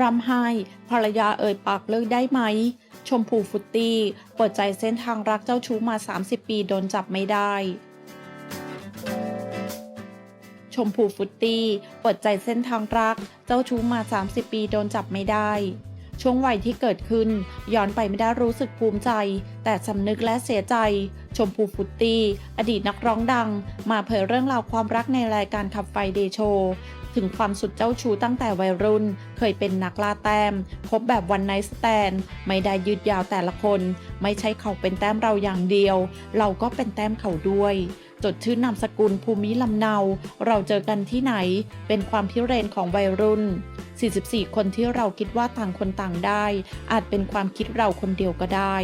รำไห้ภรรยาเอ่ยปากเลิกได้ไหม ชมพูฟุตตี้เปิดใจเส้นทางรักเจ้าชู้มา 30 ปีโดนจับไม่ได้ ชมพูฟุตตี้เปิดใจเส้นทางรัก เจ้าชู้มา 30 ปีโดนจับไม่ได้ ช่วงวัยที่เกิดขึ้น ย้อนไปไม่ได้รู้สึกภูมิใจ แต่สำนึกและเสียใจ ชมพูฟุตตี้ อดีตนักร้องดัง มาเผยเรื่องราวความรักในรายการขับไฟเดโชถึงความสุดเจ้าชู้ตั้งแต่วัยรุ่น เคยเป็นนักล่าแต้ม คบแบบวันไนสแตน ไม่ได้ยืดยาวแต่ละคน ไม่ใช่เขาเป็นแต้มเราอย่างเดียว เราก็เป็นแต้มเขาด้วยจดชื่อนามสกุลภูมิลำเนา เราเจอกันที่ไหน เป็นความพิเรนของวัยรุ่น 44 คนที่เราคิดว่าต่างคนต่างได้ อาจเป็นความคิดเราคนเดียวก็ได้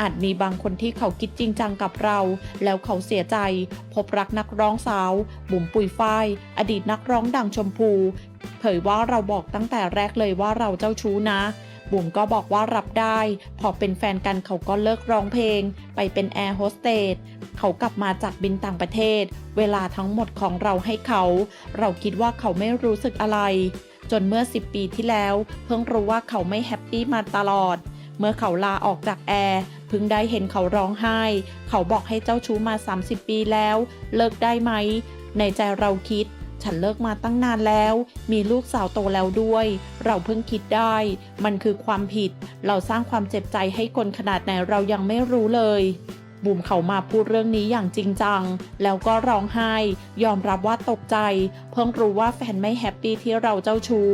อาจมีบางคนที่เขาคิดจริงจังกับเรา แล้วเขาเสียใจ พบรักนักร้องสาว บุ๋มปุยฝ้าย อดีตนักร้องดังชมพู เผยว่าเราบอกตั้งแต่แรกเลยว่าเราเจ้าชู้นะบุ๋มก็บอกว่ารับได้ พอเป็นแฟนกันเขาก็เลิกร้องเพลง ไปเป็นแอร์โฮสเตสเขากลับมาจากบินต่างประเทศ เวลาทั้งหมดของเราให้เขา เราคิดว่าเขาไม่รู้สึกอะไร จนเมื่อ 10 ปีที่แล้ว เพิ่งรู้ว่าเขาไม่แฮปปี้มาตลอด เมื่อเขาลาออกจากแอร์เพิ่งได้เห็นเขาร้องไห้ เขาบอกให้เจ้าชู้มา 30 ปีแล้ว เลิกได้ไหม ในใจเราคิด ฉันเลิกมาตั้งนานแล้ว มีลูกสาวโตแล้วด้วย เราเพิ่งคิดได้ มันคือความผิด เราสร้างความเจ็บใจให้คนขนาดไหนเรายังไม่รู้เลย บุ๋มเขามาพูดเรื่องนี้อย่างจริงจัง แล้วก็ร้องไห้ ยอมรับว่าตกใจ เพิ่งรู้ว่าแฟนไม่แฮปปี้ที่เราเจ้าชู้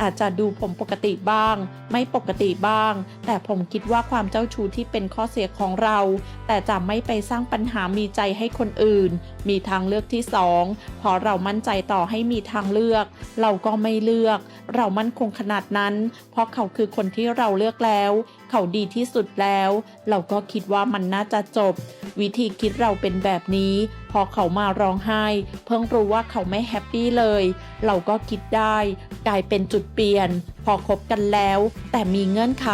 อาจจะดูผมปกติบ้าง ไม่ปกติบ้าง แต่ผมคิดว่าความเจ้าชู้ที่เป็นข้อเสียของเรา แต่จะไม่ไปสร้างปัญหามีใจให้คนอื่น มีทางเลือกที่สองเพราะเรามั่นใจต่อให้มีทางเลือก เราก็ไม่เลือก เรามั่นคงขนาดนั้น เพราะเขาคือคนที่เราเลือกแล้ว เขาดีที่สุดแล้ว เราก็คิดว่ามันน่าจะจบ วิธีคิดเราเป็นแบบนี้ พอเขามาร้องไห้ เพิ่งรู้ว่าเขาไม่แฮปปี้เลย เราก็คิดได้ กลายเป็นจุดเปลี่ยน พอคบกันแล้ว แต่มีเงื่อนไข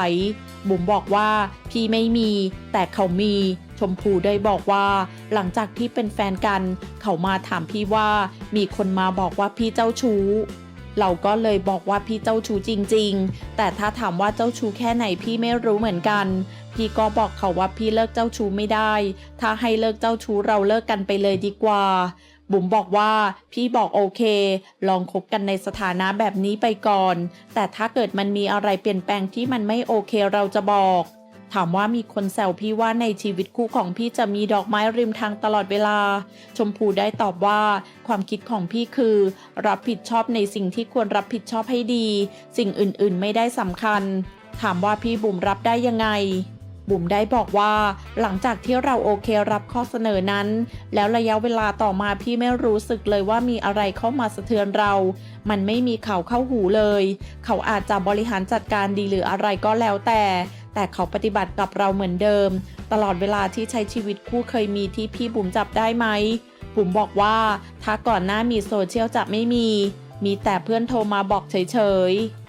บุ๋มบอกว่าพี่ไม่มี แต่เขามี ชมพูได้บอกว่า หลังจากที่เป็นแฟนกัน เขามาถามพี่ว่า มีคนมาบอกว่าพี่เจ้าชู้เราก็เลยบอกว่าพี่เจ้าชู้จริง ๆ แต่ถ้าถามว่าเจ้าชู้แค่ไหนพี่ไม่รู้เหมือนกัน พี่ก็บอกเขาว่าพี่เลิกเจ้าชู้ไม่ได้ ถ้าให้เลิกเจ้าชู้เราเลิกกันไปเลยดีกว่า บุ๋มบอกว่าพี่บอกโอเค ลองคบกันในสถานะแบบนี้ไปก่อน แต่ถ้าเกิดมันมีอะไรเปลี่ยนแปลงที่มันไม่โอเคเราจะบอก ถามว่ามีคนแซวพี่ว่าในชีวิตคู่ของพี่จะมีดอกไม้ริมทางตลอดเวลา ชมพูได้ตอบว่าความคิดของพี่คือ รับผิดชอบในสิ่งที่ควรรับผิดชอบให้ดี สิ่งอื่นๆไม่ได้สำคัญ ถามว่าพี่บุ๋มรับได้ยังไง บุ๋มได้บอกว่า หลังจากที่เราโอเครับข้อเสนอนั้น แล้วระยะเวลาต่อมาพี่ไม่รู้สึกเลยว่ามีอะไรเข้ามาสะเทือนเรา มันไม่มีเขาเข้าหูเลย เขาอาจจะบริหารจัดการดีหรืออะไรก็แล้วแต่ แต่เขาปฏิบัติกับเราเหมือนเดิม ตลอดเวลาที่ใช้ชีวิตคู่เคยมีที่พี่บุ๋มจับได้ไหมบุ๋มบอกว่าถ้าก่อนหน้ามีโซเชียลจะไม่มี มีแต่เพื่อนโทรมาบอกเฉยๆ